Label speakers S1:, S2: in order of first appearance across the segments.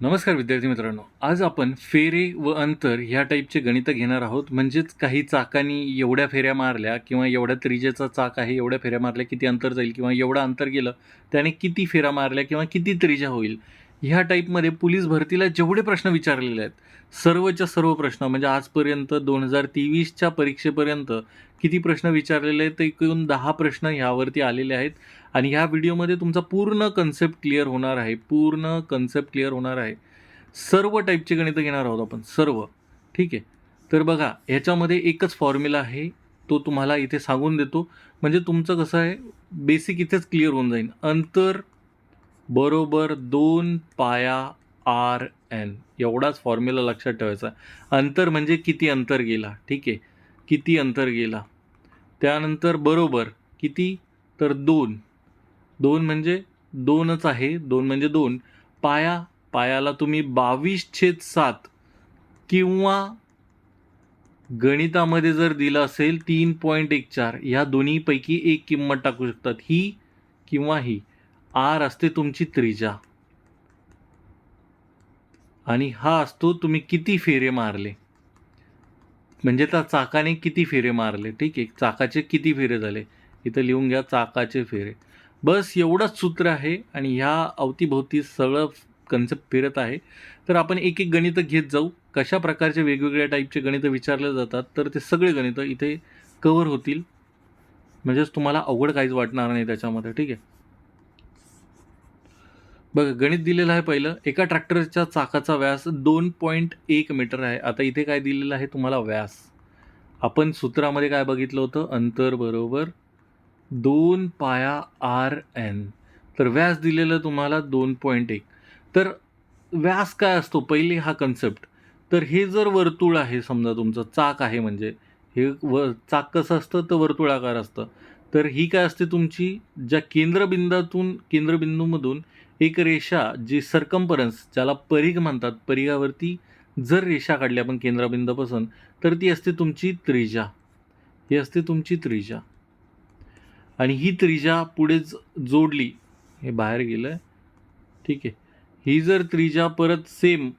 S1: नमस्कार विद्यार्थी मित्रांनो. आज आपण फेरे व अंतर ह्या टाईपचे गणितं घेणार आहोत. म्हणजेच काही चाकांनी एवढ्या फेऱ्या मारल्या किंवा एवढ्या त्रिजेचा चाक आहे एवढ्या फेऱ्या मारल्या किती अंतर जाईल किंवा एवढं अंतर गेलं त्याने किती फेऱ्या मारल्या किंवा किती त्रिज्या होईल. ह्या टाईपमध्ये पोलीस भरतीला जेवढे प्रश्न विचारलेले आहेत सर्वच्या सर्व प्रश्न म्हणजे आजपर्यंत दोन हजार तेवीसच्या परीक्षेपर्यंत किती प्रश्न विचारलेले आहेत ते एकूण दहा प्रश्न ह्यावरती आलेले आहेत. आणि ह्या व्हिडिओमध्ये तुमचा पूर्ण कन्सेप्ट क्लिअर होणार आहे पूर्ण कन्सेप्ट क्लिअर होणार आहे. सर्व टाईपचे गणितं घेणार आहोत आपण सर्व. ठीक आहे? तर बघा ह्याच्यामध्ये एकच फॉर्म्युला आहे तो तुम्हाला इथे सांगून देतो. म्हणजे तुमचं कसं आहे बेसिक इथेच क्लिअर होऊन जाईल. अंतर बरोबर दोन पाया आर एन. एवढाच फॉर्म्युला लक्षात ठेवायचा. अंतर म्हणजे किती अंतर गेला? ठीक आहे. किती अंतर गेला? त्यानंतर बरोबर किती? तर दोन. दोन म्हणजे दोनच आहे. दोन म्हणजे दोन. पाया पायाला तुम्ही बावीस छेद सात किंवा गणितामध्ये जर दिलं असेल तीन पॉईंट एक चार ह्या दोन्हीपैकी एक किंमत टाकू शकतात. ही किंवा ही. आर असते तुमची त्रिजा. आणि हा असतो तुम्ही किती फेरे मारले. म्हणजे त्या चाकाने किती फेरे मारले. ठीक आहे? चाकाचे किती फेरे झाले? इथं लिहून घ्या चाकाचे फेरे. बस एवढंच सूत्र आहे आणि ह्या अवतीभोवती सगळं कन्सेप्ट फिरत आहे. तर आपण एक एक गणितं घेत जाऊ. कशा प्रकारचे वेगवेगळ्या टाईपचे गणितं विचारले जातात तर ते सगळे गणितं इथे कवर होतील. म्हणजेच तुम्हाला अवघड काहीच वाटणार नाही त्याच्यामध्ये. ठीक आहे? बघा गणित दिलेलं आहे पहिलं. एका ट्रॅक्टरच्या चाकाचा व्यास दोन पॉईंट एक मीटर आहे. आता इथे काय दिलेलं आहे तुम्हाला? व्यास. आपण सूत्रामध्ये काय बघितलं होतं? अंतर बरोबर दोन पाया आर एन. तर व्यास दिलेलं तुम्हाला दोन पॉईंट एक. तर व्यास काय असतो? पहिले हा कन्सेप्ट तर हे जर वर्तुळ आहे समजा तुमचं चाक आहे म्हणजे हे व चाक कसं असतं? तर वर्तुळाकार असतं. तर ही काय असते तुमची? ज्या केंद्रबिंदातून केंद्रबिंदूमधून एक रेषा जी सरकम्परन्स ज्याला परिघ म्हणतात परिघावरती जर रेषा काढली आपण केंद्रबिंदापासून तर ती असते तुमची त्रिजा ही असते तुमची त्रिजा आणि ही त्रिजा पुढे जोडली हे बाहेर गेलं आहे ठीक आहे. ही जर त्रिजा परत सेम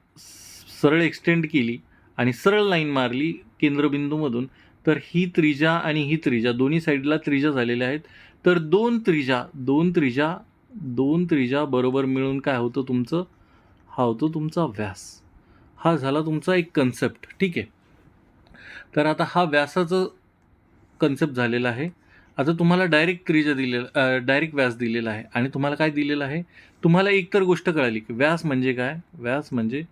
S1: सरळ एक्सटेंड केली आणि सरळ लाईन मारली केंद्रबिंदूमधून तर ही त्रिजा आणि ही त्रिजा दोन्ही साईडला त्रिजा झालेल्या आहेत. तर दोन त्रिजा दोन त्रिजा दोन त्रिजा बरोबर मिळून काय होतं तुमचं? हा होतो तुमचा व्यास. हा झाला तुमचा एक कन्सेप्ट ठीक आहे? तर आता हा व्यासाचं कन्सेप्ट झालेला आहे. आता तुम्हाला डायरेक्ट त्रिजा दिलेला डायरेक्ट व्यास दिलेला आहे. आणि तुम्हाला काय दिलेलं आहे? तुम्हाला एक तर गोष्ट कळाली की व्यास म्हणजे काय? व्यास म्हणजे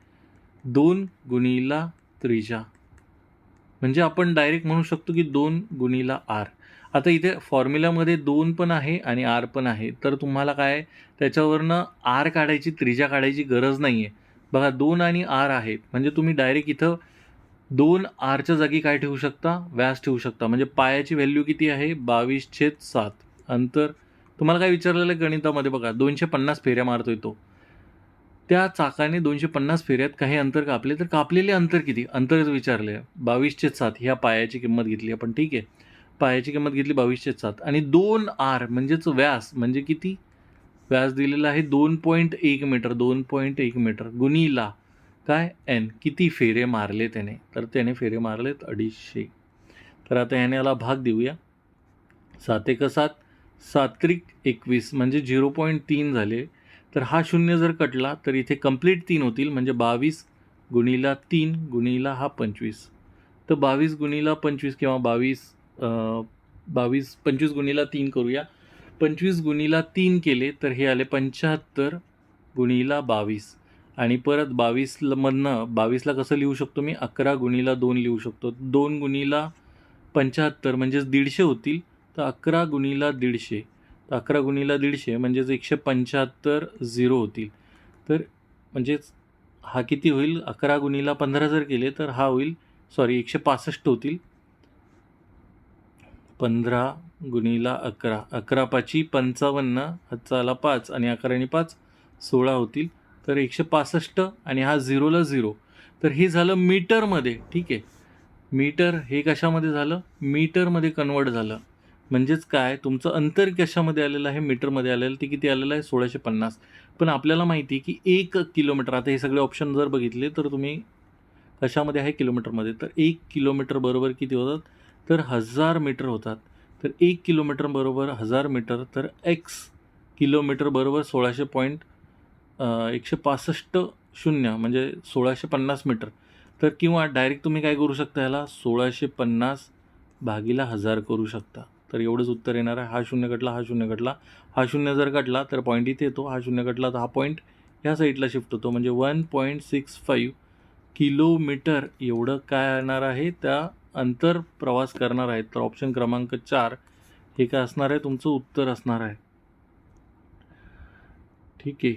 S1: दोन गुणीला त्रिजा. म्हणजे आपण डायरेक्ट म्हणू शकतो की दोन गुणीला आर आता इथे फॉर्म्युलामध्ये दोन पण आहे आणि आर पण आहे. तर तुम्हाला काय त्याच्यावरनं आर काढायची त्रिजा काढायची गरज नाही आहे बघा दोन आणि आर आहेत. म्हणजे तुम्ही डायरेक्ट इथं दोन आरच्या जागी काय ठेवू शकता? व्यास ठेवू शकता. म्हणजे पायाची व्हॅल्यू किती आहे? बावीस छेद सात. अंतर तुम्हाला काय विचारलेलं आहे गणितामध्ये? बघा दोनशे पन्नास फेऱ्या मारतोय तो. त्या चाकाने दोनशे पन्नास फेऱ्यात काही अंतर कापले तर कापलेले अंतर किती? अंतरच विचारले बावीस छेद सात ह्या पायाची किंमत घेतली आपण. ठीक आहे. पायाची किंमत घेतली बावीसशे सात. आणि दोन आर म्हणजेच व्यास म्हणजे किती? व्यास दिलेला आहे दोन पॉईंट एक मीटर दोन पॉईंट एक मीटर गुणीला. काय? एन. किती फेरे मारले त्याने? तर त्याने फेरे मारलेत अडीचशे. तर आता ह्याने याला भाग देऊया. सात एक सात सात्रिक एकवीस म्हणजे झिरो पॉईंट तीन झाले. तर हा शून्य जर कटला तर इथे कंप्लीट तीन होतील म्हणजे बावीस गुणीला तीन गुणीला हा पंचवीस. तर बावीस गुणीला पंचवीस किंवा बावीस बावीस पंचवीस गुणीला तीन करूया. पंचवीस गुणीला तीन केले तर हे आले पंच्याहत्तर गुणीला बावीस. आणि परत बावीसमधनं बावीसला कसं लिहू शकतो मी? अकरा गुणीला दोन लिहू शकतो. दोन गुणीला पंच्याहत्तर म्हणजेच दीडशे होतील. तर अकरा गुणीला दीडशे. तर अकरा गुणीला दीडशे म्हणजेच एकशे पंच्याहत्तर झिरो होतील. तर म्हणजेच हा किती होईल? अकरा गुणीला पंधरा जर केले तर हा होईल सॉरी एकशे पासष्ट होतील. पंधरा गुणीला अकरा. अकरा पाची पंचावन्न हातचा पाच आणि अकराने पाच सोळा होतील. तर एकशे पासष्ट आणि हा झिरोला झिरो. तर हे झालं मीटरमध्ये ठीक आहे? मीटर हे कशामध्ये झालं? मीटरमध्ये कन्वर्ट झालं. म्हणजेच काय? तुमचं अंतर कशामध्ये आलेलं आहे? मीटरमध्ये आलेलं ते किती आलेलं आहे? सोळाशे पन्नास. पण आपल्याला माहिती आहे की एक किलोमीटर आता हे सगळे ऑप्शन जर बघितले तर तुम्ही कशामध्ये आहे किलोमीटरमध्ये? तर एक किलोमीटर बरोबर किती होतात? तर हजार मीटर होतात. तर एक किलोमीटर बरोबर हजार मीटर तर एक्स किलोमीटर बरोबर सोळाशे पॉईंट एकशे पासष्ट शून्य म्हणजे सोळाशे पन्नास मीटर. तर किंवा डायरेक्ट तुम्ही काय करू शकता ह्याला सोळाशे पन्नास भागीला हजार करू शकता. तर एवढंच उत्तर येणार आहे. हा शून्य कटला हा शून्य कटला. हा शून्य जर कटला तर पॉईंट इथे येतो. हा शून्य कटला तर हा पॉईंट ह्या साईडला शिफ्ट होतो. म्हणजे one point six five kilometre एवढं काय येणार आहे? त्या अंतर प्रवास करणार आहेत तर ऑप्शन क्रमांक चार हे काय असणार आहे? तुमचं उत्तर असणार आहे. ठीक आहे.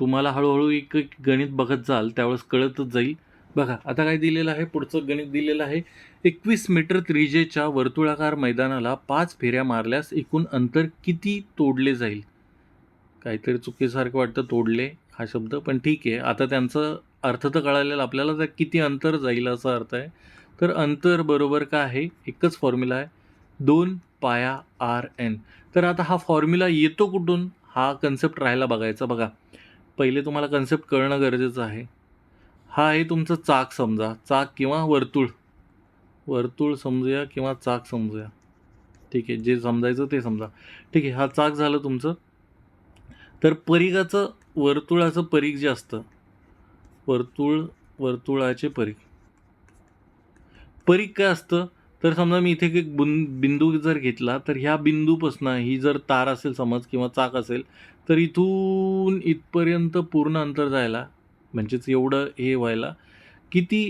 S1: तुम्हाला हळूहळू एक एक गणित बघत जाल त्यावेळेस कळतच जाईल. बघा आता काय दिलेलं आहे? पुढचं गणित दिलेलं आहे. एकवीस मीटर त्रिजेच्या वर्तुळाकार मैदानाला पाच फेऱ्या मारल्यास एकूण अंतर किती तोडले जाईल? काहीतरी चुकीसारखं वाटतं तोडले हा शब्द पण ठीक आहे. आता त्यांचं अर्थ तर कळालेला आपल्याला तर किती अंतर जाईल असा अर्थ आहे. तर अंतर बरोबर काय आहे? एकच फॉर्म्युला आहे. दोन पाया आर एन. तर आता हा फॉर्म्युला येतो कुठून? हा कन्सेप्ट राहायला बघायचा बघा. पहिले तुम्हाला कन्सेप्ट कळणं गरजेचं आहे. हा आहे तुमचं चाक समजा. चाक किंवा वर्तुळ. वर्तुळ समजूया किंवा चाक समजूया. ठीक आहे. जे समजायचं ते समजा. ठीक आहे. हा चाक झालं तुमचं. तर परीघाचं वर्तुळाचं परीघ जे असतं. वर्तुळ वर्तुळाचे परीघ. परिक काय असतं? तर समजा मी इथे एक बुन बिंदू जर घेतला तर ह्या बिंदूपासनं ही जर तार असेल समज किंवा चाक असेल तर इथून इथपर्यंत पूर्ण अंतर जायला म्हणजेच एवढं हे व्हायला किती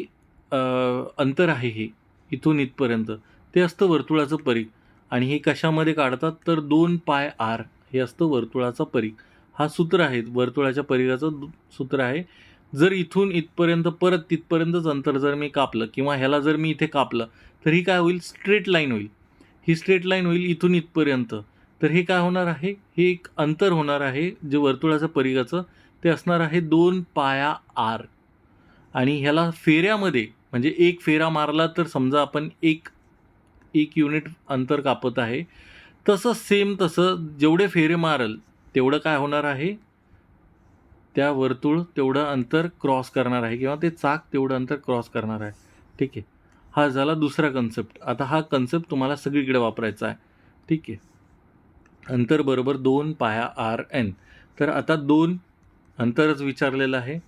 S1: अंतर आहे हे इथून इथपर्यंत? ते असतं वर्तुळाचं परीख आणि हे कशामध्ये काढतात? तर दोन पाय आर हे असतं वर्तुळाचा परीख हा सूत्र आहे वर्तुळाच्या परीघाचं सूत्र आहे. जर इथून इथपर्यंत परत तिथपर्यंतच अंतर जर मी कापलं किंवा ह्याला जर मी इथे कापलं तर ही काय होईल? स्ट्रेट लाईन होईल. ही स्ट्रेट लाईन होईल इथून इथपर्यंत. तर हे काय होणार आहे? हे एक अंतर होणार आहे जे वर्तुळाचं परिघाचं ते असणार आहे दोन पाया आर. आणि ह्याला फेऱ्यामध्ये म्हणजे एक फेरा मारला तर समजा आपण एक एक युनिट अंतर कापत आहे तसं सेम तसं जेवढे फेरे मारल तेवढं काय होणार आहे? त्या वर्तुळ तेवढं अंतर क्रॉस करणार आहे किंवा ते चाक तेवढं अंतर क्रॉस करणार आहे. ठीक आहे? हा झाला दुसरा कन्सेप्ट आता हा कन्सेप्ट तुम्हाला सगळीकडे वापरायचा आहे. ठीक आहे? अंतर बरोबर दोन पाया आर एन तर आता दोन अंतरच विचारलेलं आहे.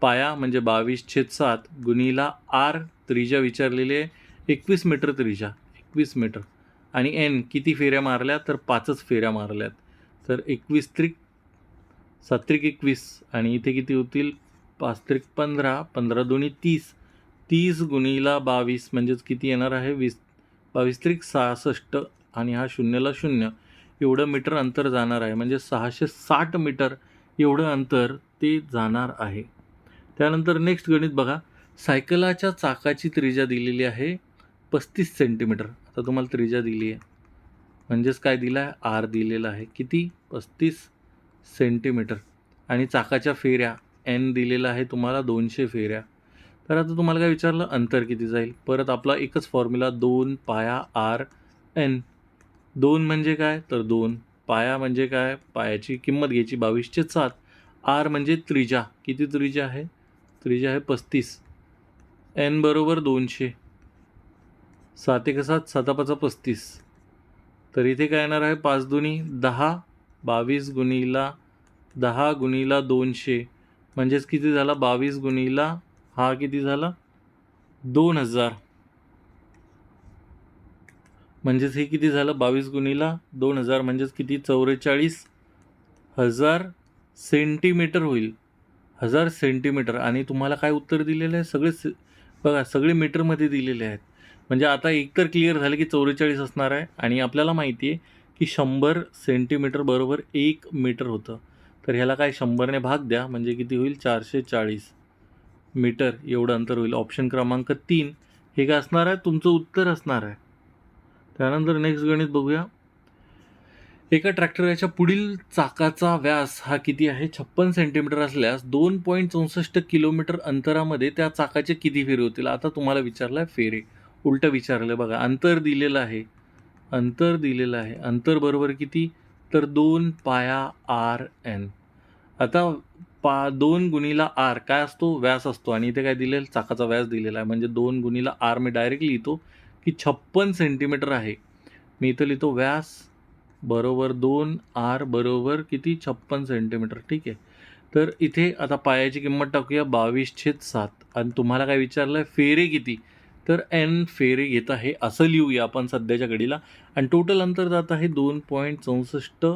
S1: पाया म्हणजे बावीस छेद सात गुणीला आर त्रिजा विचारलेली आहे. एकवीस मीटर त्रिजा एकवीस मीटर आणि एन किती फेऱ्या मारल्या? तर पाचच फेऱ्या मारल्यात. तर एकवीस त्रिक सात्रिक एकवीस आणि इथे किती होतील? पाच त्रिक पंधरा पंधरा दोन्ही तीस. तीस गुणीला बावीस म्हणजेच किती येणार आहे? वीस बावीस त्रिक सहासष्ट आणि हा शून्यला शून्य. एवढं मीटर अंतर जाणार आहे. म्हणजे सहाशे साठ मीटर एवढं अंतर ते जाणार आहे. त्यानंतर नेक्स्ट गणित बघा. सायकलाच्या चाकाची त्रिज्या दिलेली आहे पस्तीस सेंटीमीटर आता तुम्हाला त्रिज्या दिली आहे. म्हणजेच काय दिलं आहे आर दिलेला आहे. किती? पस्तीस. सेंटीमीटर. आणि चाकाच्या फेऱ्या एन दिलेला आहे तुम्हाला दोनशे फेऱ्या. तर आता तुम्हाला काय विचारलं अंतर किती जाईल? परत आपला एकच फॉर्म्युला दोन पाया आर एन दोन म्हणजे काय? तर दोन. पाया म्हणजे काय? पायाची किंमत घ्यायची बावीसचे सात. आर म्हणजे त्रिजा. किती त्रिजा आहे? त्रिजा आहे पस्तीस. एन बरोबर दोनशे. सात एक सात सातापाचा पस्तीस. तर इथे काय येणार आहे? पाच दोन्ही दहा बावीस गुणीला दहा गुणीला दोनशे. म्हणजेच किती झाला? बावीस गुणीला हा किती झाला? दोन हजार. म्हणजेच हे किती झालं? बावीस गुणीला दोन हजार. म्हणजेच किती? चौवेचाळीस हजार सेंटीमीटर होईल. हजार सेंटीमीटर. आणि तुम्हाला काय उत्तर दिलेलं आहे? सगळे से बघा सगळे मीटरमध्ये दिलेले आहेत. म्हणजे आता एकतर क्लिअर झालं की चौवेचाळीस असणार आहे. आणि आपल्याला माहिती आहे की शंभर सेंटीमीटर बरोबर एक मीटर होतं. तर ह्याला काय शंभरने भाग द्या म्हणजे किती होईल? चारशे चाळीस मीटर एवढं अंतर होईल. ऑप्शन क्रमांक तीन. हे काय असणार आहे? तुमचं उत्तर असणार आहे. त्यानंतर नेक्स्ट गणित बघूया. एका ट्रॅक्टरच्या पुढील चाकाचा व्यास हा किती आहे? छप्पन सेंटीमीटर असल्यास दोन पॉईंट चौसष्ट किलोमीटर अंतरामध्ये त्या चाकाचे किती फेरे होतील? आता तुम्हाला विचारलं आहे फेरे. उलटं विचारलं बघा. अंतर दिलेलं आहे. अंतर दिलेलं आहे. अंतर बरोबर किती? तर दोन पाया आर एन. आता पा दोन गुणीला आर काय असतो? व्यास असतो. आणि इथे काय दिलेलं? चाकाचा व्यास दिलेला आहे. म्हणजे दोन गुणीला आर मी डायरेक्ट लिहितो की छप्पन सेंटीमीटर आहे. मी इथं लिहितो व्यास बरोबर दोन आर बरोबर किती? छप्पन सेंटीमीटर ठीक आहे. तर इथे आता पायाची किंमत टाकूया. बावीस छेद सात. आणि तुम्हाला काय विचारलं आहे फेरे किती? तर एन फेरे घेत आहे असं लिहूया आपण सध्याच्या घडीला. आणि टोटल अंतर जात आहे दोन पॉईंट चौसष्ट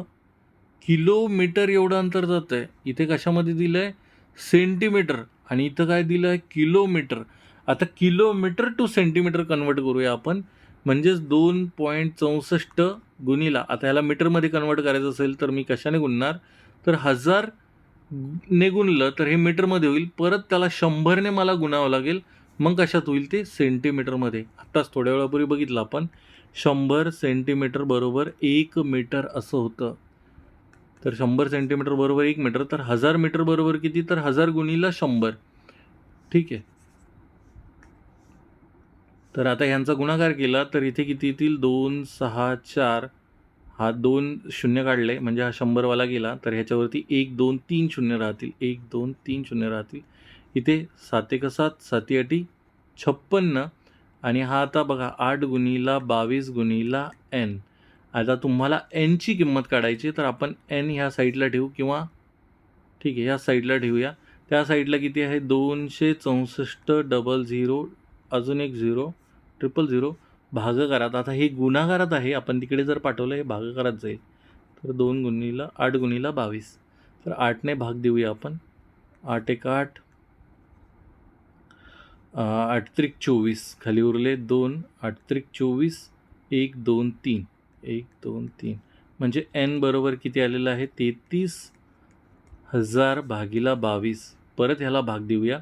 S1: किलोमीटर एवढं अंतर जात आहे. इथे कशामध्ये दिलं आहे सेंटीमीटर आणि इथं काय दिलं आहे किलोमीटर आता किलोमीटर टू सेंटीमीटर कन्वर्ट करूया आपण. म्हणजेच दोन पॉईंट चौसष्ट गुणीला. आता ह्याला मीटरमध्ये कन्वर्ट करायचं असेल तर मी कशाने गुणणार? तर हजार ने गुणलं तर हे मीटरमध्ये होईल. परत त्याला शंभरने मला गुणावं लागेल. मग कशात होईल ते? सेंटीमीटरमध्ये. आत्ताच थोड्या वेळापूर्वी बघितलं आपण. शंभर सेंटीमीटर बरोबर एक मीटर असं होतं. तर शंभर सेंटीमीटर बरोबर एक मीटर तर हजार मीटर बरोबर किती? तर हजार गुणीला शंभर. ठीक आहे. तर आता ह्यांचा गुणाकार केला तर इथे किती येतील? दोन सहा चार. हा दोन शून्य काढले म्हणजे हा शंभरवाला गेला तर ह्याच्यावरती एक दोन तीन शून्य राहतील. एक दोन तीन शून्य राहतील. इथे सात एक सात साती अटी छप्पन्न आणि हा आता बघा आठ गुणीला बावीस गुणीला एन. आता तुम्हाला एनची किंमत काढायची तर आपण एन ह्या साईडला ठेवू किंवा ठीक आहे ह्या साईडला ठेवूया. त्या साईडला किती आहे? दोनशे चौसष्ट डबल झिरो अजून एक झिरो ट्रिपल झिरो भागाकारात. आता हे गुणाकारात आहे आपण तिकडे जर पाठवलं हे भागाकारात जाईल. तर दोन गुणीला आठ गुणीला बावीस. तर आठने भाग देऊया आपण. आठ एक आठ आठत्रिक चोवीस. खाली उरले दोन आठत्रिक चोवीस एक दोन तीन. एक दोन तीन. म्हणजे एन बरोबर किती आलेलं आहे? तेहतीस हजार भागीला बावीस. परत ह्याला भाग देऊया.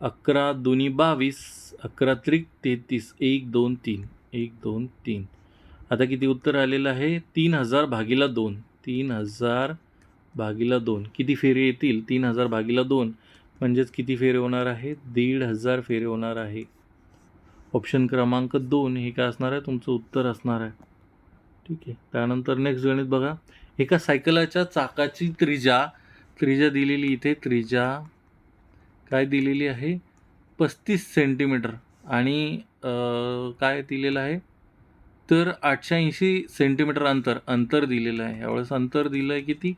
S1: अकरा दोन्ही बावीस अकरा त्रिक तेहतीस. एक दोन तीन. एक दोन तीन. आता किती उत्तर आलेलं आहे? तीन हजार भागीला दोन. तीन हजार भागीला दोन. किती फेरी येतील? तीन हजार भागीला दोन. म्हणजेच किती फेरे होणार आहे दीड हजार फेरे होणार आहे. ऑप्शन क्रमांक दोन हे काय असणार आहे? तुमचं उत्तर असणार आहे. ठीक आहे. त्यानंतर नेक्स्ट गणित बघा. एका सायकलाच्या चाकाची त्रिजा त्रिजा दिलेली इथे त्रिजा काय दिलेली आहे? पस्तीस सेंटीमीटर आणि काय दिलेलं आहे? तर आठशे ऐंशी सेंटीमीटर अंतर अंतर दिलेलं आहे. यावेळेस अंतर दिलं आहे किती?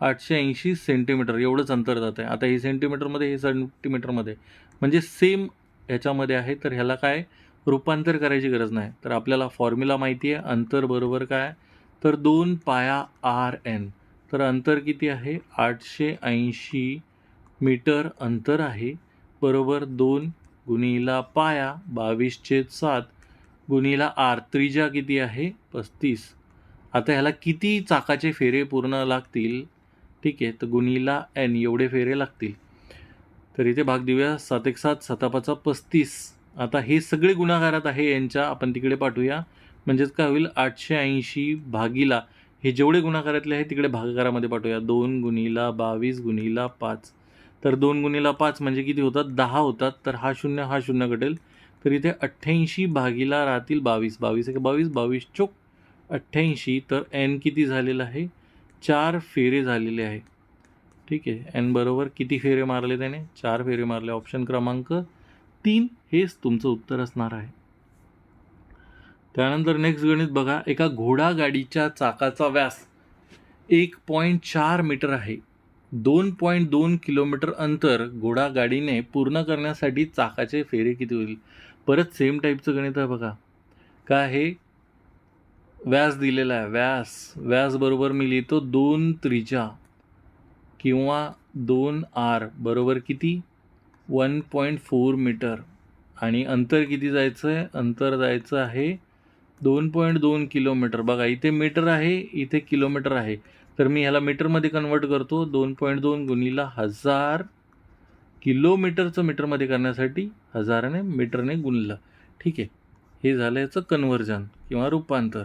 S1: आठशे ऐंशी सेंटीमीटर एवढंच अंतर जात आहे. आता हे सेंटीमीटरमध्ये हे सेंटीमीटरमध्ये म्हणजे सेम ह्याच्यामध्ये आहे तर ह्याला काय? रूपांतर करायची गरज नाही. तर आपल्याला फॉर्म्युला माहिती आहे अंतर बरोबर काय? तर दोन पाया आर एन तर अंतर किती आहे? आठशे ऐंशी मीटर अंतर आहे बरोबर दोन गुणीला पाया बावीस छेद सात गुणीला आर त्रिजा किती आहे? पस्तीस. आता ह्याला किती चाकाचे फेरे पूर्ण लागतील? ठीक आहे तर गुणीला एन एवढे फेरे लागतील. तर इथे भाग देऊया सात एक सात सतापाचा पस्तीस. आता हे सगळे गुणाकारात आहे यांच्या आपण तिकडे पाठवूया. म्हणजेच काय होईल आठशे ऐंशी भागीला हे जेवढे गुणाकारातले आहे तिकडे भागाकारामध्ये पाठवूया. दोन गुणीला बावीस गुणीला पाच. तर दोन गुणीला पाच म्हणजे किती होतात? दहा होतात. तर हा शून्य हा शून्य घटेल. तर इथे अठ्ठ्याऐंशी भागीला राहतील बावीस. बावीस एक बावीस बावीस चोक. अठ्ठ्याऐंशी तर एन किती झालेलं आहे? चार फेरे झालेले आहे ठीक आहे? एन बरोबर किती फेरे मारले त्याने? चार फेरे मारले. ऑप्शन क्रमांक तीन हेच तुमचं उत्तर असणार आहे. त्यानंतर नेक्स्ट गणित बघा. एका घोडागाडीच्या चाकाचा व्यास एक पॉईंट चार मीटर आहे. दोन पॉईंट दोन किलोमीटर अंतर घोडागाडीने पूर्ण करण्यासाठी चाकाचे फेरे किती होईल परत सेम टाईपचं गणित आहे बघा. का हे? व्यास दिलेला आहे. व्यास व्यास बरोबर मी लिहितो दोन त्रिजा किंवा दोन आर बरोबर किती? One point four metre. आणि अंतर किती जायचं आहे अंतर जायचं आहे दोन पॉईंट दोन किलोमीटर. बघा इथे मीटर आहे इथे किलोमीटर आहे. तर मी ह्याला मीटरमध्ये कन्वर्ट करतो. दोन पॉईंट दोन गुणीला हजार किलोमीटरचं मीटरमध्ये करण्यासाठी हजाराने मीटरने गुणलं. ठीक आहे. हे झालं याचं कन्व्हर्जन किंवा रूपांतर.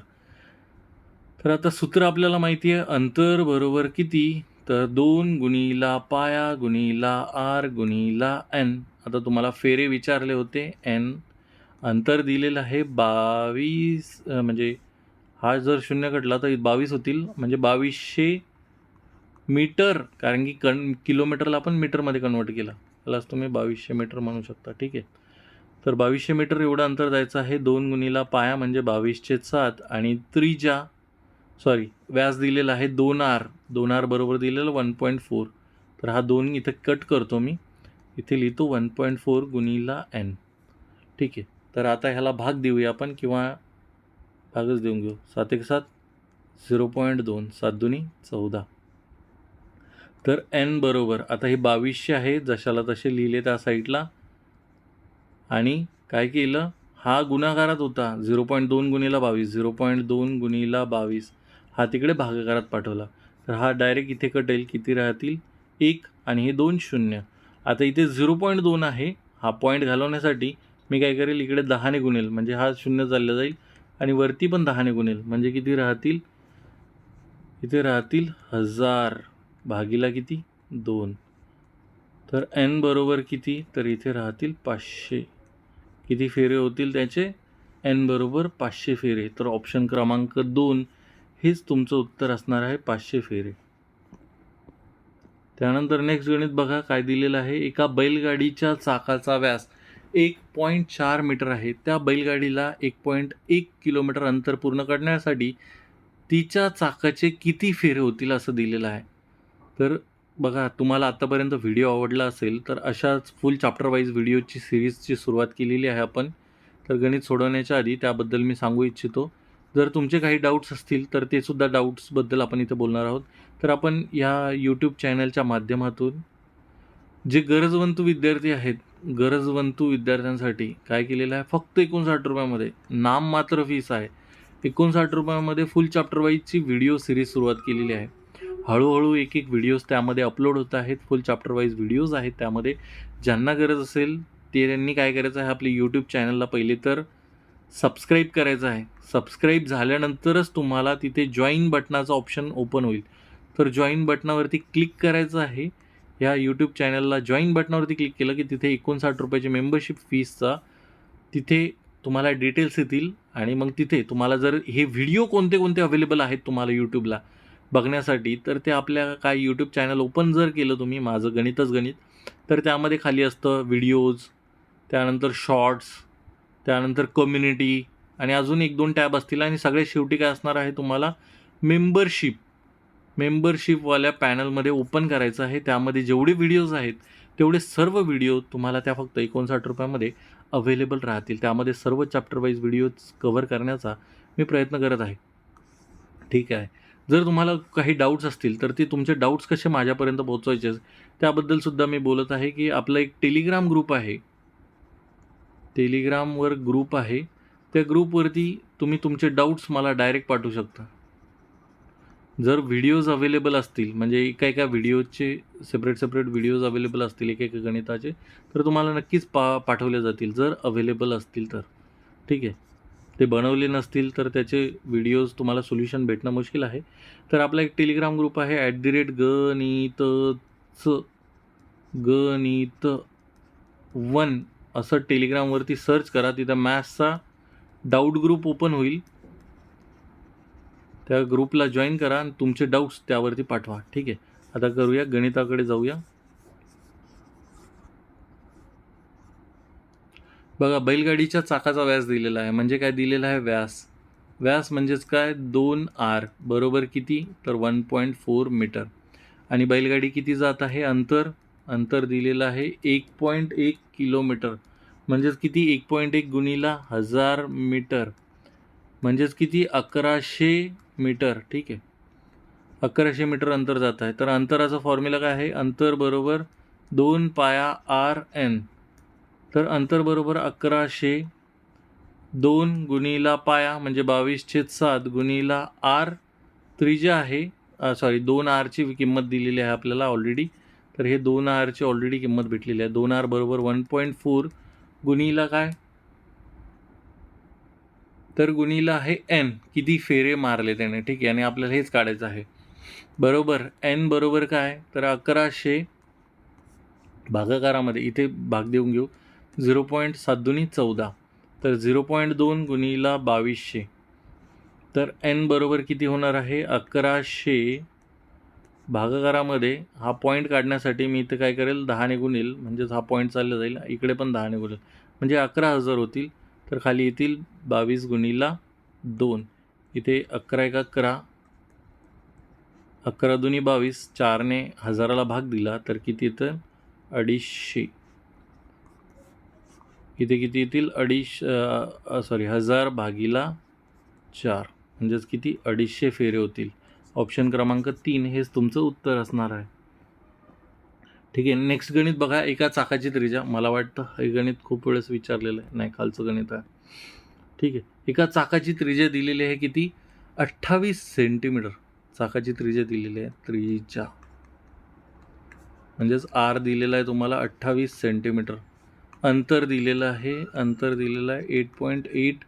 S1: तर आता सूत्र आपल्याला माहिती आहे अंतर बरोबर किती? तर दोन गुणीला पाया गुणीला आर गुणीला एन. आता तुम्हाला फेरे विचारले होते एन. अंतर दिलेलं आहे बावीस म्हणजे हा जर शून्य कटला तर बावीस होतील. म्हणजे बावीसशे मीटर कारण की कन किलोमीटरला आपण मीटरमध्ये कन्वर्ट केला. त्यालाच तुम्ही बावीसशे मीटर म्हणू शकता ठीक आहे. तर बावीसशे मीटर एवढं अंतर जायचं आहे दोन गुणीला पाया म्हणजे बावीसशे सात आणि त्रिजा सॉरी व्याज दिलेला आहे दोन आर दोन आर बरोबर दिलेलं वन पॉईंट फोर तर हा दोन इथं कट करतो मी. इथे लिहितो वन पॉईंट फोर गुणीला एन ठीक आहे. तर आता ह्याला भाग देऊया आपण किंवा भागच देऊन घेऊ. सात एक सात झिरो पॉईंट दोन सात दोन्ही चौदा. तर एन बरोबर आता हे बावीसशे आहे जशाला तसे लिहिले त्या साईडला आणि काय केलं? हा गुन्हागारात होता झिरो पॉईंट दोन गुणीला बावीस झिरो पॉईंट दोन गुणीला बावीस. हा तिकडे भागाकारात पाठवला. तर हा डायरेक्ट इथे कटेल किती राहतील? एक आणि हे दोन शून्य. आता इथे झिरो पॉईंट दोन आहे. हा पॉईंट घालवण्यासाठी मी काय करेल? इकडे दहाने गुणेल. म्हणजे हा शून्य चालला जाईल आणि वरती पण दहाने गुणेल. म्हणजे किती राहतील? इथे राहतील हजार. भागीला किती? दोन. तर एन बरोबर किती? तर इथे राहतील पाचशे. किती फेरे होतील त्याचे? एन बरोबर पाचशे फेरे. तर ऑप्शन क्रमांक दोन. हेच तुमचं उत्तर असणार आहे पाचशे फेरे. त्यानंतर नेक्स्ट गणित बघा काय दिलेलं आहे. एका बैलगाडीच्या चाकाचा व्यास एक पॉईंट चार मीटर आहे. त्या बैलगाडीला एक पॉईंट एक किलोमीटर अंतर पूर्ण करण्यासाठी तिच्या चाकाचे किती फेरे होतील असं दिलेलं आहे. तर बघा तुम्हाला आत्तापर्यंत व्हिडिओ आवडला असेल तर अशाच फुल चॅप्टर वाईज व्हिडिओची सिरीजची सुरुवात केलेली आहे आपण. तर गणित सोडवण्याच्या आधी त्याबद्दल मी सांगू इच्छितो. जर तुमचे काही डाऊट्स असतील तर ते सुद्धा डाऊट्सबद्दल आपण इथं बोलणार आहोत. तर आपण या यूट्यूब चॅनलच्या माध्यमातून जे गरजवंतू विद्यार्थी आहेत गरजवंतू विद्यार्थ्यांसाठी काय केलेलं आहे? फक्त एकोणसाठ रुपयामध्ये नाम मात्र फीस आहे. एकोणसाठ रुपयामध्ये फुल चॅप्टर वाईजची व्हिडिओ सिरीज सुरुवात केलेली आहे. हळूहळू एक एक व्हिडिओज त्यामध्ये अपलोड होत आहेत. फुल चॅप्टर वाईज व्हिडिओज आहेत त्यामध्ये. ज्यांना गरज असेल ते त्यांनी काय करायचं आहे? आपल्या यूट्यूब चॅनलला पहिले तर सबस्क्राईब करायचं आहे. सबस्क्राईब झाल्यानंतरच तुम्हाला तिथे जॉईन बटनाचा ऑप्शन ओपन होईल. तर जॉईन बटनावरती क्लिक करायचं आहे. या यूट्यूब चॅनलला जॉईन बटनावरती क्लिक केलं की तिथे एकोणसाठ रुपयाची मेंबरशिप फीसचा तिथे तुम्हाला डिटेल्स येतील आणि मग तिथे तुम्हाला जर हे व्हिडिओ कोणते कोणते अवेलेबल आहेत तुम्हाला यूट्यूबला बघण्यासाठी तर ते आपल्या काय यूट्यूब चॅनल ओपन जर केलं तुम्ही माझं गणितच गणित तर त्यामध्ये खाली असतं व्हिडिओज त्यानंतर शॉर्ट्स त्यानंतर कम्युनिटी आणि अजून एक दोन टॅब असतील आणि सगळ्यात शेवटी काय असणार आहे तुम्हाला? मेंबरशिप मेंबरशिपवाल्या पॅनलमध्ये ओपन करायचं आहे. त्यामध्ये जेवढे व्हिडिओज आहेत तेवढे सर्व व्हिडिओ तुम्हाला त्या फक्त एकोणसाठ रुपयामध्ये अवेलेबल राहतील. त्यामध्ये सर्व चॅप्टर वाईज व्हिडिओज कव्हर करण्याचा मी प्रयत्न करत आहे. ठीक आहे. जर तुम्हाला काही डाऊट्स असतील तर ते तुमचे डाऊट्स कसे माझ्यापर्यंत पोहोचवायचे त्याबद्दलसुद्धा मी बोलत आहे की आपला एक टेलिग्राम ग्रुप आहे. टेलिग्रामवर ग्रुप आहे. त्या ग्रुपवरती तुम्ही तुमचे डाऊट्स मला डायरेक्ट पाठवू शकता. जर व्हिडिओज अवेलेबल असतील म्हणजे एका एका व्हिडिओचे सेपरेट सेपरेट व्हिडिओज अवेलेबल असतील एका एका गणिताचे तर तुम्हाला नक्कीच पा पाठवले जातील. जर अवेलेबल असतील तर. ठीक आहे? ते बनवले नसतील तर त्याचे व्हिडिओज तुम्हाला सोल्युशन भेटणं मुश्किल आहे. तर आपला एक टेलिग्राम ग्रुप आहे ॲट दी रेट गणितच गणित वन. असं टेलिग्रामवरती सर्च करा तिथं मॅथ्सचा डाऊट ग्रुप ओपन होईल. त्या ग्रुपला जॉईन करा आणि तुमचे डाऊट्स त्यावरती पाठवा. ठीक आहे? आता करूया गणिताकडे जाऊया. बघा बैलगाडीच्या चाकाचा व्यास दिलेला आहे. म्हणजे काय दिलेला आहे? व्यास. व्यास म्हणजेच काय? दोन आर. बरोबर किती? तर वन पॉईंट फोर मीटर आणि बैलगाडी किती जात आहे? अंतर. अंतर दिलेलं आहे एक पॉईंट एक किलोमीटर. म्हणजेच किती? एक पॉईंट एक गुणीला हजार मीटर. म्हणजेच किती? अकराशे मीटर. ठीक आहे. अकराशे मीटर अंतर जात आहे. तर अंतराचा फॉर्म्युला काय आहे? अंतर बरोबर दोन पाया आर एन. तर अंतर बरोबर अकराशे दोन गुणीला पाया म्हणजे बावीस छेद सात गुणीला आर. त्रिज्या आहे. सॉरी दोन आरची किंमत दिलेली आहे आपल्याला ऑलरेडी तर हे दोन आरची ऑलरेडी किंमत भेटलेली आहे. दोन आर बरोबर वन पॉईंट फोर गुणीला काय? तर गुणीला आहे एन किती फेरे मारले त्याने? ठीक आहे आणि आपल्याला हेच काढायचं आहे. बरोबर एन बरोबर काय? तर अकराशे भागाकारामध्ये इथे भाग देऊन घेऊ. झिरो पॉईंट सात दुनी चौदा. तर झिरो पॉईंट दोन गुणीला बावीसशे. तर एन बरोबर किती होणार आहे? अकराशे भागाकारामध्ये हा पॉईंट काढण्यासाठी मी इथे काय करेल दहाने गुणील म्हणजेच हा पॉईंट चालला जाईल. इकडे पण दहाने गुणेल म्हणजे अकरा हजार होतील. तर खाली येतील बावीस गुणीला दोन. इथे अकरा एक अकरा. अकरा दुनी बावीस चारने हजाराला भाग दिला. तर किती येतं? अडीचशे. इथे किती येतील? अडीच सॉरी हजार भागीला चार. म्हणजेच किती? अडीचशे फेरे होतील. ऑप्शन क्रमांक तीन हेच तुमचं उत्तर असणार आहे. ठीक आहे नेक्स्ट गणित बघा एका चाकाची त्रिजा. मला वाटतं हे गणित खूप वेळेस विचारलेलं आहे. नाही खालचं गणित आहे. ठीक आहे एका चाकाची त्रिजा दिलेली आहे किती? अठ्ठावीस सेंटीमीटर चाकाची त्रिजा दिलेली आहे. त्रिजा. म्हणजेच आर दिलेला आहे तुम्हाला अठ्ठावीस सेंटीमीटर अंतर दिलेलं आहे अंतर दिलेलं आहे एट पॉईंट एट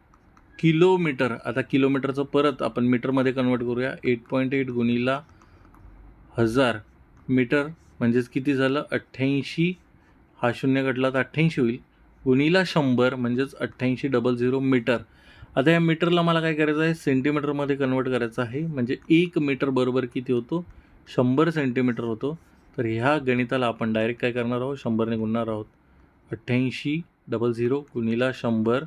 S1: किलोमीटर आता किलोमीटरचं परत आपण मीटरमध्ये कन्वर्ट करूया. एट पॉईंट एट गुणीला हजार मीटर म्हणजेच किती झालं? अठ्ठ्याऐंशी. हा शून्य घटला तर अठ्ठ्याऐंशी होईल. गुणीला शंभर म्हणजेच अठ्ठ्याऐंशी डबल झिरो मीटर. आता या मीटरला मला काय करायचं आहे? सेंटीमीटरमध्ये कन्वर्ट करायचं आहे. म्हणजे एक मीटर बरोबर किती होतो? शंभर सेंटीमीटर होतो. तर ह्या गणिताला आपण डायरेक्ट काय करणार आहोत? शंभरने गुणणार आहोत. अठ्ठ्याऐंशी डबल झिरो गुणीला शंभर.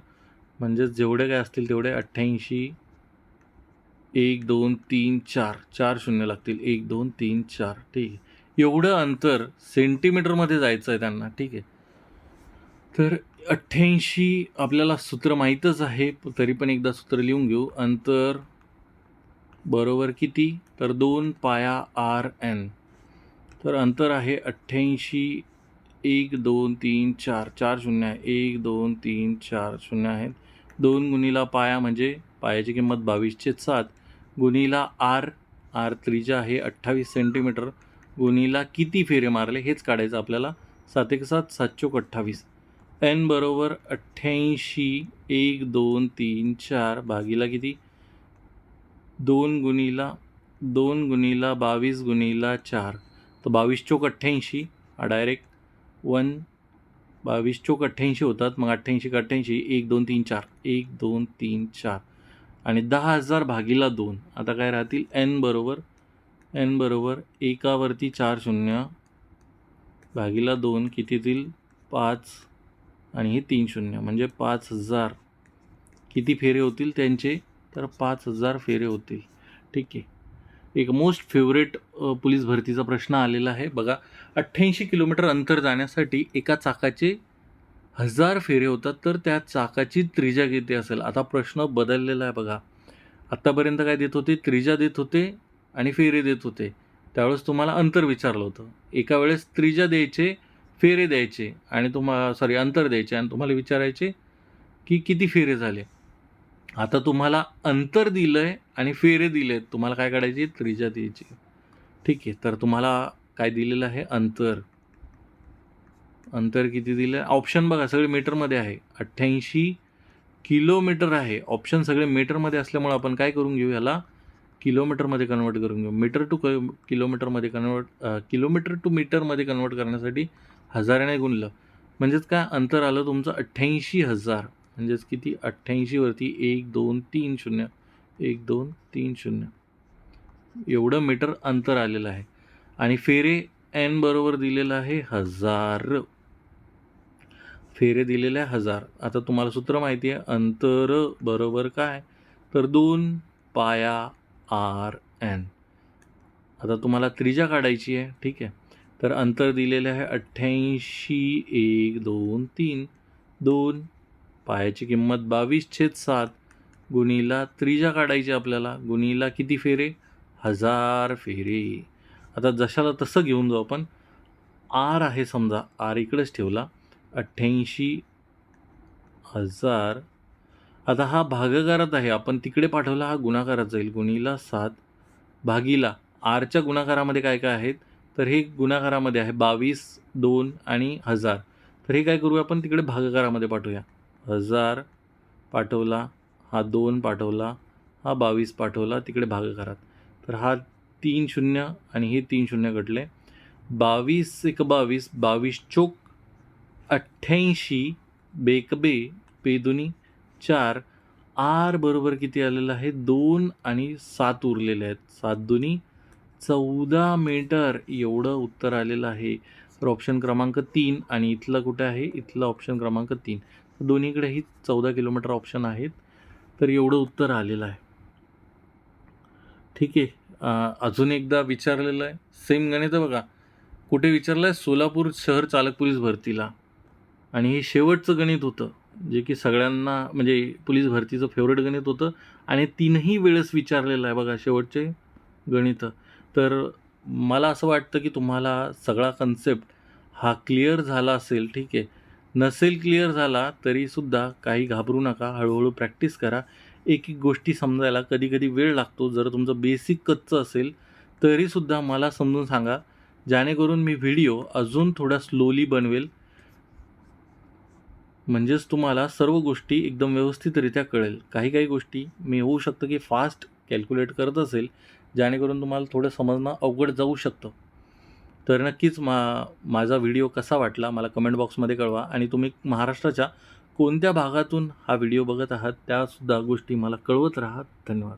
S1: म्हणजेच जेवढे काय असतील तेवढे अठ्ठ्याऐंशी एक दोन तीन चार चार शून्य लागतील. एक दोन तीन चार. ठीक आहे. एवढं अंतर सेंटीमीटरमध्ये जायचं आहे त्यांना. ठीक आहे. तर अठ्ठ्याऐंशी आपल्याला सूत्र माहीतच आहे. तरी पण एकदा सूत्र लिहून घेऊ. अंतर बरोबर किती? तर दोन पाया आर एन. तर अंतर आहे अठ्ठ्याऐंशी एक दोन तीन चार. चार शून्य आहे. एक दोन तीन चार शून्य आहेत. दोन गुणीला पाया म्हणजे पायाची किंमत बावीसशे सात. गुणीला आर आर त्रिजा आहे अठ्ठावीस सेंटीमीटर गुणीला किती फेरे मारले हेच काढायचं आपल्याला. सात एक सात सात चोक अठ्ठावीस. एन बरोबर अठ्ठ्याऐंशी एक दोन तीन चार भागीला किती? दोन गुणीला दोन गुणीला बावीस गुणीला चार. तर बावीस चोक अठ्ठ्याऐंशी हा डायरेक्ट वन बावीस चोक अठ्ठ्याऐंशी होतात मग अठ्ठ्याऐंशी अठ्ठ्याऐंशी? एक दोन तीन चार. एक दोन तीन चार. आणि दहा हजार भागीला दोन. आता काय राहतील? एन बरोबर एन बरोबर एकावरती चार शून्य भागीला दोन कितीतील पाच आणि हे तीन शून्य. म्हणजे पाच हजार. किती फेरे होतील त्यांचे? तर पाच हजार फेरे होतील. ठीक आहे. एक मोस्ट फेवरेट पोलीस भरतीचा प्रश्न आलेला आहे. बघा अठ्ठ्याऐंशी किलोमीटर अंतर जाण्यासाठी एका चाकाचे हजार फेरे होतात तर त्या चाकाची त्रिज्या किती असेल? आता प्रश्न बदललेला आहे बघा. आत्तापर्यंत काय देत होते? त्रिज्या देत होते आणि फेरे देत होते. त्यावेळेस तुम्हाला अंतर विचारलं होतं. एका वेळेस त्रिज्या द्यायचे फेरे द्यायचे आणि तुम्हाला सॉरी अंतर द्यायचे आणि तुम्हाला विचारायचे की किती फेरे झाले. आता तुम्हाला अंतर दिलं आहे आणि फेरे दिले आहेत तुम्हाला काय काढायची? त्रिज्या द्यायची. ठीक आहे तर तुम्हाला काय दिलेलं आहे? अंतर. अंतर किती दिलं? आहे ऑप्शन बघा सगळे मीटरमध्ये आहे. अठ्ठ्याऐंशी किलोमीटर आहे. ऑप्शन सगळे मीटरमध्ये असल्यामुळे आपण काय करून घेऊ ह्याला किलोमीटरमध्ये कन्वर्ट करून घेऊ. मीटर टू क किलोमीटरमध्ये कन्वर्ट किलोमीटर टू मीटरमध्ये कन्वर्ट करण्यासाठी हजाराने गुणलं. म्हणजेच काय? अंतर आलं तुमचं अठ्ठ्याऐंशी हजार. म्हणजेच किती? अठ्ठ्याऐंशीवरती एक दोन तीन शून्य. एक दोन तीन शून्य. एवढं मीटर अंतर आलेलं आहे. आणि फेरे एन बरोबर दिलेलं आहे हजार. फेरे दिलेले आहे हजार. आता तुम्हाला सूत्र माहिती आहे अंतर बरोबर काय? तर दोन पाया आर एन आता तुम्हाला त्रिजा काढायची आहे ठीक आहे? तर अंतर दिलेले आहे अठ्ठ्याऐंशी एक दोन तीन. दोन पायाची किंमत बावीस छेद सात गुणीला त्रिजा काढायची आपल्याला. गुणीला किती फेरे? हजार फेरे. आता जशाला तसं घेऊन जाऊ आपण. आर आहे समजा आर इकडेच ठेवला. अठ्ठ्याऐंशी हजार. आता हा भागाकारात आहे. आपण तिकडे पाठवला हा गुणाकारात जाईल. गुणीला सात भागीला. आरच्या गुणाकारामध्ये काय काय आहेत? तर हे गुणाकारामध्ये आहे बावीस दोन आणि हजार. तर हे काय करूया आपण? तिकडे भागाकारामध्ये पाठवूया. हजार पाठवला हा दोन पाठवला हा बावीस पाठवला तिकडे भागाकारात. तर हा तीन शून्य आणि हे तीन शून्य घडले बावीस एक बावीस बावीस चोक अठ्ठ्याऐंशी बेक बे बेदुनी चार आर बरोबर किती आलेलं आहे? दोन आणि सात उरलेले आहेत. सात दोन्ही चौदा मीटर एवढं उत्तर आलेलं आहे. तर ऑप्शन क्रमांक तीन आणि इथलं कुठे आहे? इथलं ऑप्शन क्रमांक तीन. दोन्हीकडेही चौदा किलोमीटर ऑप्शन आहेत. तर एवढं उत्तर आलेलं आहे. ठीक आहे. अजून एकदा विचारलेलं आहे. सेम गणित बघा. कुठे विचारलं आहे सोलापूर शहर चालक पोलीस भरतीला. आणि हे शेवटचं गणित होतं. जे की सगळ्यांना म्हणजे पोलीस भरतीचं फेवरेट गणित होतं. आणि तीनही वेळेस विचारलेलं आहे बघा शेवटचे गणित. तर मला असं वाटतं की तुम्हाला सगळा कन्सेप्ट हा क्लिअर झाला असेल ठीक आहे. नसेल क्लिअर झाला तरीसुद्धा काही घाबरू नका. हळूहळू प्रॅक्टिस करा. एक एक गोष्टी समजायला कधी कधी वेळ लागतो. जर तुमचं बेसिक कच्चं असेल तरीसुद्धा मला समजून सांगा. जेणेकरून मी व्हिडिओ अजून थोडा स्लोली बनवेल. म्हणजेच तुम्हाला सर्व गोष्टी एकदम व्यवस्थितरित्या कळेल. काही काही गोष्टी मी होऊ शकतं की फास्ट कॅल्क्युलेट करत असेल जेणेकरून तुम्हाला थोडं समजणं अवघड जाऊ शकतं. तर नक्कीच मा माझा व्हिडिओ कसा वाटला मला कमेंट बॉक्समध्ये कळवा. आणि तुम्ही महाराष्ट्राच्या कोणत्या भागातून हा व्हिडिओ बघत आहात त्यासुद्धा गोष्टी मला कळवत राहा. धन्यवाद.